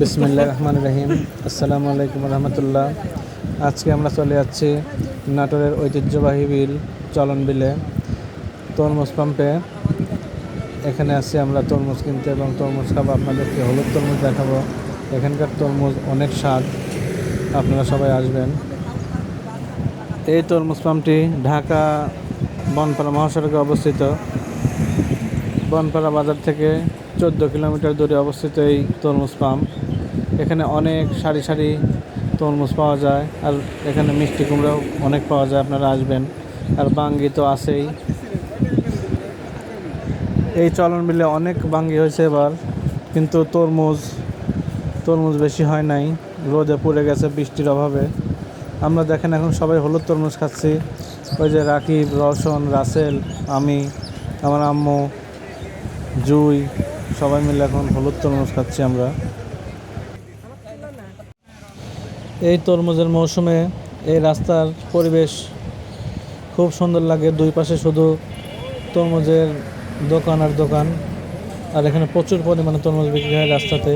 বিসমিল্লা রহমান রহিম। আসসালামু আলাইকুম রহমতুল্লাহ। আজকে আমরা চলে যাচ্ছি নাটোরের ঐতিহ্যবাহী বিল, চলন বিলে। তরমুজ পাম্পে। এখানে আসছি আমরা তরমুজ কিনতে এবং তরমুজ খাব। আপনাদেরকে হলুদ তরমুজ দেখাবো। এখানকার তরমুজ অনেক স্বাদ। আপনারা সবাই আসবেন। এই তরমুজ পাম্পটি ঢাকা বনপাড়া মহাসড়কে অবস্থিত। বনপাড়া বাজার থেকে চোদ্দ কিলোমিটার দূরে অবস্থিত এই তরমুজ পাম্প এখানে অনেক সারি সারি তরমুজ পাওয়া যায়, আর এখানে মিষ্টি কুমড়াও অনেক পাওয়া যায়, আপনারা আসবেন। আর বাঙ্গি তো আছেই। এই চলন মিলে অনেক বাঙ্গি হয়েছে এবার, কিন্তু তরমুজ তরমুজ বেশি হয় নাই। রোদে পুড়ে গেছে বৃষ্টির অভাবে। আমরা দেখেন এখন সবাই হলুদ তরমুজ খাচ্ছি। ওই যে রাকিব, রওশন, রাসেল, আমি, আমার আম্মু, জুই সবাই মিলে এখন হলুদ তরমুজ খাচ্ছি আমরা। এই তরমুজের মৌসুমে এই রাস্তার পরিবেশ খুব সুন্দর লাগে। দুই পাশে শুধু তরমুজের দোকান আর দোকান, আর এখানে প্রচুর পরিমাণে তরমুজ বিক্রি হয় রাস্তাতে।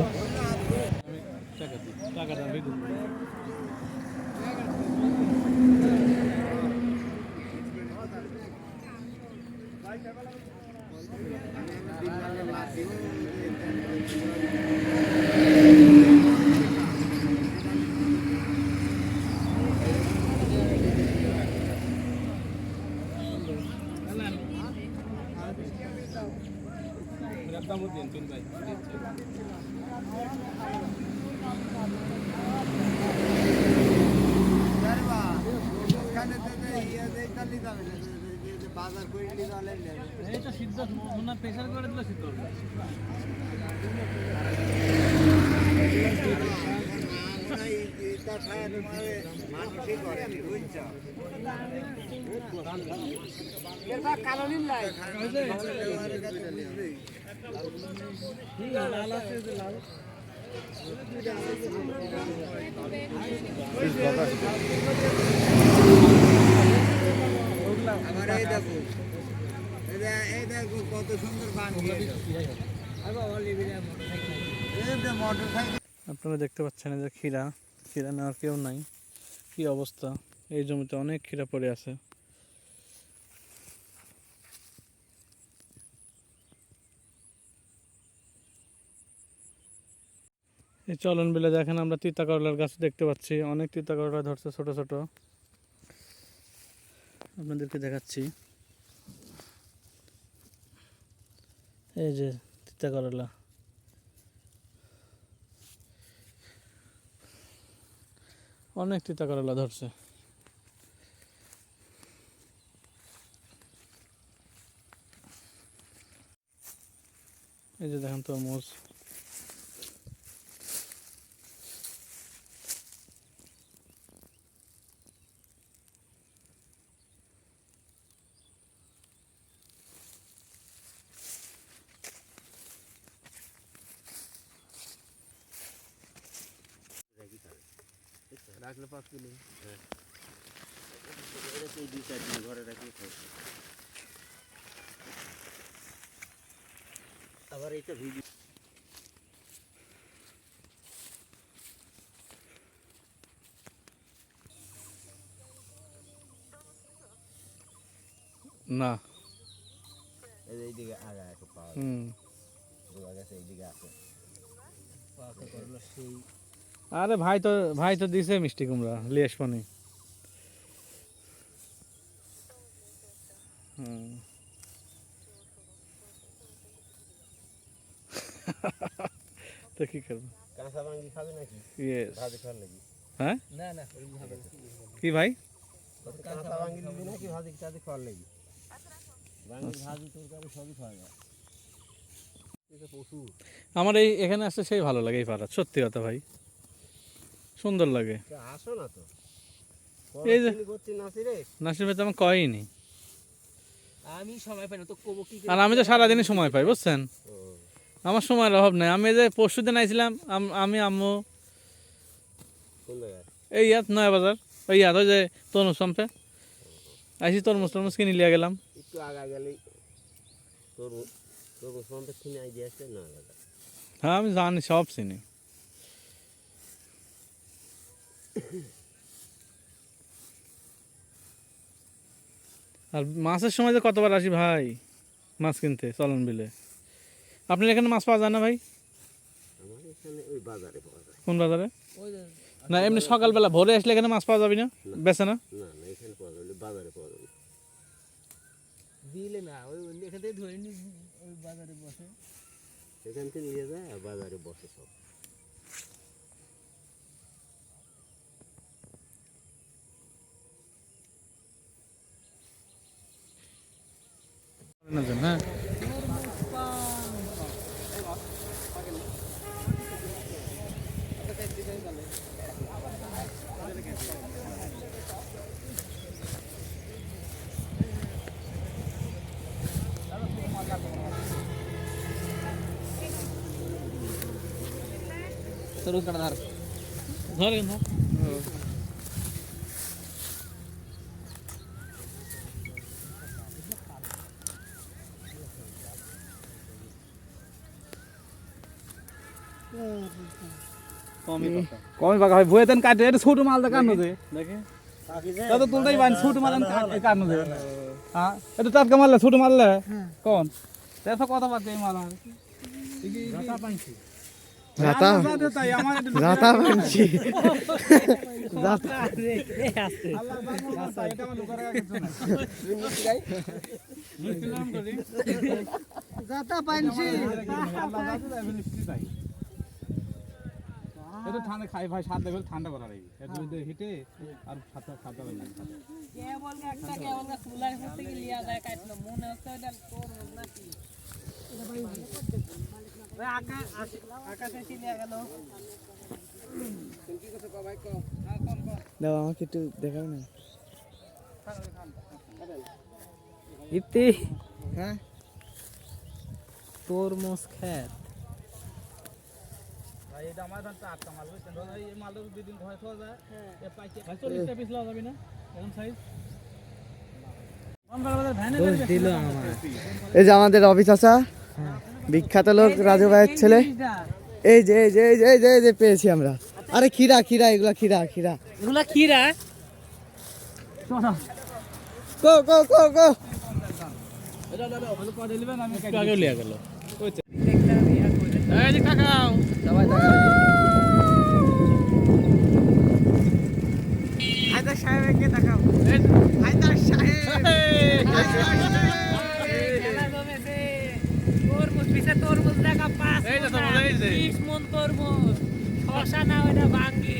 বাজার করে এইটা সিদ্ধ মনে প্রেসার সিদ্ধ হবে মানুষই করে বুঝছ কালো নিম লাই লাল আছে যে লাল আপনারা দেখতে পাচ্ছেন যে ক্ষীরা। ক্ষীরা নেওয়ার কেউ নাই। কি অবস্থা? এই জমিতে অনেক ক্ষীরা পড়ে আছে। এই চলন বিলে দেখেন আমরা তিতা করলার গাছ দেখতে পাচ্ছি। অনেক তিতা করলা ধরছে ছোট ছোট। আপনাদেরকে দেখাচ্ছি। এই যে তিতা করলা। অনেক তিতা করলা ধরছে। এই যে দেখেন তরমুজ। রাখলে পাঁচ কিলো। আবার এইটা ভিজি না। এইদিকে আগা একটু পাওয়া হুম। গেছে এইদিকে আছে। সেই আরে ভাই তো ভাই তো দিছে মিষ্টি কুমড়া লিয়েস পানি। হুম। তো কি করব? কাঁচা ভাঙ্গি খাবে নাকি? ইয়েস ভাজি খাওয়ার নাকি? হ্যাঁ? না না কি ভাই? কাঁচা ভাঙ্গি নিবি নাকি? ভাজি টাজি খাওয়ার নাকি? ভাঙ্গি ভাজি তরকারি সবই খাওয়া যায়। আমার এই এখানে আসতে সেই ভালো লাগে এই পাড়া সত্যি কথা ভাই। সুন্দর লাগে। আসো না তো। এই যে- নাসির ভাই তো আমার কয়নি আমি সময় পাই না তো কবো কি আর আমি তো সারাদিনই সময় পাই বুঝছেন? আমার সময়ের অভাব নাই। আমি যে পরশু দিন আইছিলাম আমি আম্মু। এই ইয়াত নয়া বাজার। ওই ইয়াত ওই যে তরমুজ পাম্পে। আইসি তরমুজ তরমুজ কিনে লিয়া গেলাম। একটু আগা গেলেই তোর তোর সম্পে কিনে আইডিয়া আছে না হ্যাঁ আমি জানি সব চিনি। আর মাছের সময় যে কতবার আসি ভাই মাছ কিনতে চলন বিলে? আপনার এখানে মাছ পাওয়া যায় না ভাই? আমার এখানে ওই বাজারে পাওয়া যায়। কোন বাজারে? না এমনি সকালবেলা ভোরে আসলে এখানে মাছ পাওয়া যাবে না? বেছে না? না না এখানে পাওয়া যাবে বাজারে পাওয়া যাবে দিলে না ওই ওই এখান থেকে ধরে নি ওই বাজারে বসে। এখান থেকে নিয়ে যায় বাজারে বসে সব। তরুণ কাটা ধার ধরেন কমই পাকা হয় বইয়ে দেন কাটে এটা ছোট মাল দে কান্ন দে দেখে তত তুলতেই পারেন ছোট মাল কান্ন দে হ্যাঁ এটা টাটকা মারলে ছোট মারলে কোন দেখো কথা বাদ এই মাল আর রাতা তাই আমার রাতা বানছি এটা ঠান্ডা খাই ভাই সাত লেভেল ঠান্ডা করা এর হিটে আর সাত সাত লেভেল কেবল একটা কেবল কুলার থেকে লিয়া যায় কাটলো। মনে হচ্ছে এটা তোর নাকি দাও আমাকে একটু দেখাও না। ইতি হ্যাঁ? এটা আমার ধান আটটা মাল বুঝছেন? এই মালটা দুই দিন যায় চল্লিশটা পিস লওয়া যাবে না? এরকম সাইজ এই যে আমাদের অফিস আসা বিখ্যাত লোক রাজু ভাইয়ের ছেলে। এই যে এই যে এই যে এই যে এই যে পেয়েছি আমরা। আরে খিরা খিরা এগুলা খিরা খিরা এগুলা খিরা গো গো গো গো আগে এই যে। কাকাও হায়দার সাহেবকে দেখাও করব? শশা না ওটা ভাঙ্গি।